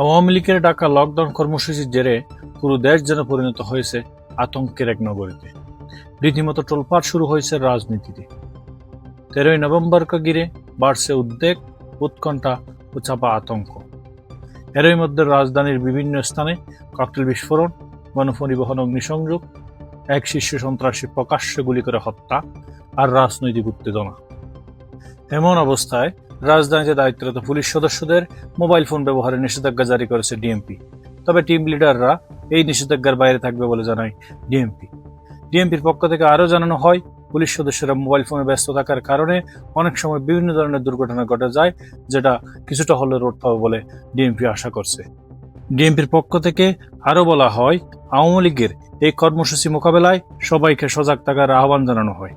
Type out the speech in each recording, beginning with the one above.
আওয়ামী লীগের ডাকা লকডাউন কর্মসূচির জেরে পুরো দেশ যেন পরিণত হয়েছে আতঙ্কের এক নগরীতে। রীতিমতো টোলপাট শুরু হয়েছে রাজনীতিতে। তেরোই নভেম্বরকে ঘিরে বাড়ছে উদ্বেগ, উৎকণ্ঠা ও চাপা আতঙ্ক। এরই মধ্যে রাজধানীর বিভিন্ন স্থানে ককটেল বিস্ফোরণ গণপরিবহন অগ্নিসংযোগ, এক শীর্ষ সন্ত্রাসী প্রকাশ্যে গুলি করে হত্যা আর রাজনৈতিক উত্তেজনা। এমন অবস্থায় রাজধানীতে দায়িত্বরত পুলিশ সদস্যদের মোবাইল ফোন ব্যবহারে নিষেধাজ্ঞা জারি করেছে ডিএমপি। তবে টিম লিডাররা এই নিষেধাজ্ঞার বাইরে থাকবে বলে জানায় ডিএমপি। ডিএমপির পক্ষ থেকে আরও জানানো হয়, পুলিশ সদস্যরা মোবাইল ফোনে ব্যস্ত থাকার কারণে অনেক সময় বিভিন্ন ধরনের দুর্ঘটনা ঘটে যায়, যেটা কিছুটা হলে রোধ পাবে বলে ডিএমপি আশা করছে। ডিএমপির পক্ষ থেকে আরও বলা হয়, আওয়ামী লীগের এই কর্মসূচি মোকাবেলায় সবাইকে সজাগ থাকার আহ্বান জানানো হয়।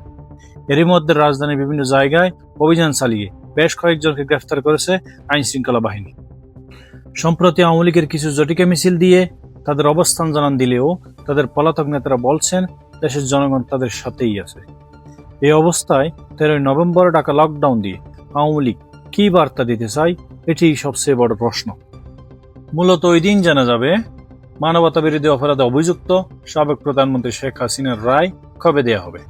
এরই মধ্যে রাজধানীর বিভিন্ন জায়গায় অভিযান চালিয়ে বেশ কয়েকজনকে গ্রেফতার করেছে আইন শৃঙ্খলা বাহিনী। সম্প্রতি আওয়ামী লীগের কিছু জটিকা মিছিল দিয়ে তাদের অবস্থান জানান দিলেও তাদের পলাতক নেতারা বলছেন, দেশের জনগণ তাদের সাথেই আছে। এই অবস্থায় তেরোই নভেম্বর ডাকা লকডাউন দিয়ে আওয়ামী লীগ কি বার্তা দিতে চায় এটি সবচেয়ে বড় প্রশ্ন। মূলত ওই দিন জানা যাবে মানবতা বিরোধী অপরাধে অভিযুক্ত সাবেক প্রধানমন্ত্রী শেখ হাসিনার রায় কবে দেয়া হবে।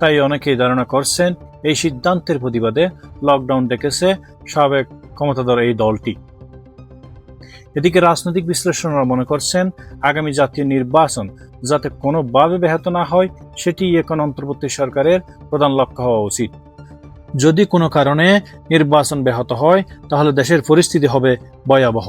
তাই অনেকেই ধারণা করছেন এই সিদ্ধান্তের প্রতিবাদে লকডাউন ডেকেছে সাবেক ক্ষমতাধর এই দলটি। এদিকে রাজনৈতিক বিশ্লেষণরা মনে করছেন, আগামী জাতীয় নির্বাচন যাতে কোনোভাবে ব্যাহত না হয় সেটি এখন অন্তর্বর্তী সরকারের প্রধান লক্ষ্য হওয়া উচিত। যদি কোনো কারণে নির্বাচন ব্যাহত হয়, তাহলে দেশের পরিস্থিতি হবে ভয়াবহ।